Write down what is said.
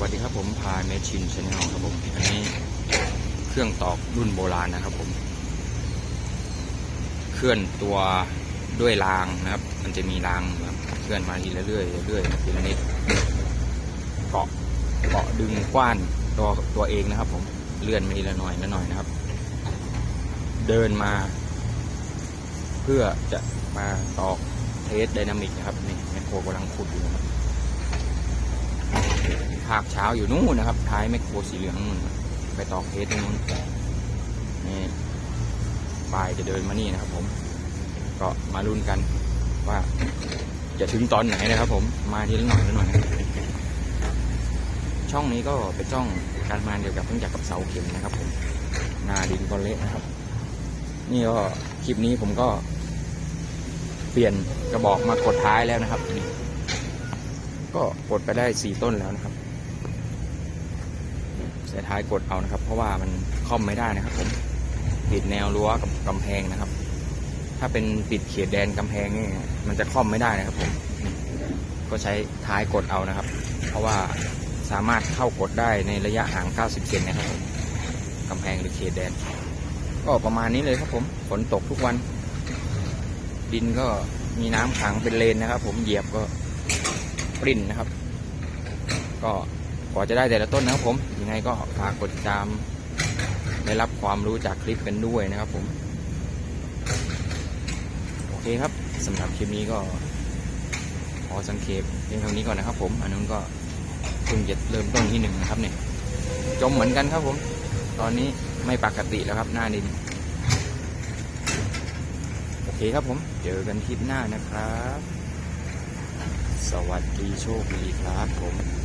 วัสดีครับผมพาเมชินชาแนลครับผมอันนี้เครื่องตอกรุ่นโบราณนะครับผม เคลื่อนตัวด้วยรางนะครับ มันจะมีรางครับเคลื่อนมาทีละเรื่อยเรื่อยทีละนิดเกาะเกาะดึงกว้านตัวตัวเองนะครับ ผมเลื่อนมาทีละหน่อยละหน่อยนะครับ เดินมา เพื่อจะมาตอกเทสไดนามิกนะครับนี่แมคโครกำลังขุดอยู่นะครับ ภาคเช้าอยู่นู่นนะครับ ท้ายแมคโครสีเหลืองนู่นไปตอกเพชรตรงนู้นนี่ปลายจะเดินมานี่นะครับ ผม ก็มาลุ้นกันว่าจะถึงตอนไหนนะครับ ผมมาทีละหน่อยละหน่อยช่องนี้ก็เป็นช่องการทำงาเกี่ยวกับเครื่งจักรกับเสาเข็มนะครับ ผมนาดินก็เละนะครับ นี่ก็คลิปนี้ผมก็ เปลี่ยนกระบอกมากดท้ายแล้วนะครับ ก็กดไปได้สี่ต้นแล้วนะครับ สายท้ายกดเอานะครับ เพราะว่ามันค่อมไม่ได้นะครับผมติดแนวรั้วกับกำแพงนะครับ ถ้าเป็นติดเขตแดนกำแพงนี่มันจะค่อมไม่ได้นะครับผมก็ใช้ท้ายกดเอานะครับ เพราะว่าสามารถเข้ากดได้ในระยะห่าง 90 เซนนะครับผมกำแพงหรือเขตแดน ก็ประมาณนี้เลยครับผมฝนตกทุกวัน ดินก็มีน้ำขังเป็นเลนนะครับ ผมเหยียบก็ปริ่นนะครับ ก็ กว่าจะได้แต่ละต้นนะครับผม ยังไงก็ฝากกดติดตามได้รับความรู้จากคลิปกันด้วยนะครับผม โอเคครับสำหรับคลิปนี้ก็ขอสังเกตเพียงเท่านี้ก่อนนะครับผม อันนู้นก็เพิ่งจะเริ่มต้นที่หนึ่งนะครับเนี่ยจมเหมือนกันครับผม ตอนนี้ไม่ปกติแล้วครับหน้าดิน โอเคครับผม เจอกันคลิปหน้านะครับ สวัสดีโชคดีครับผม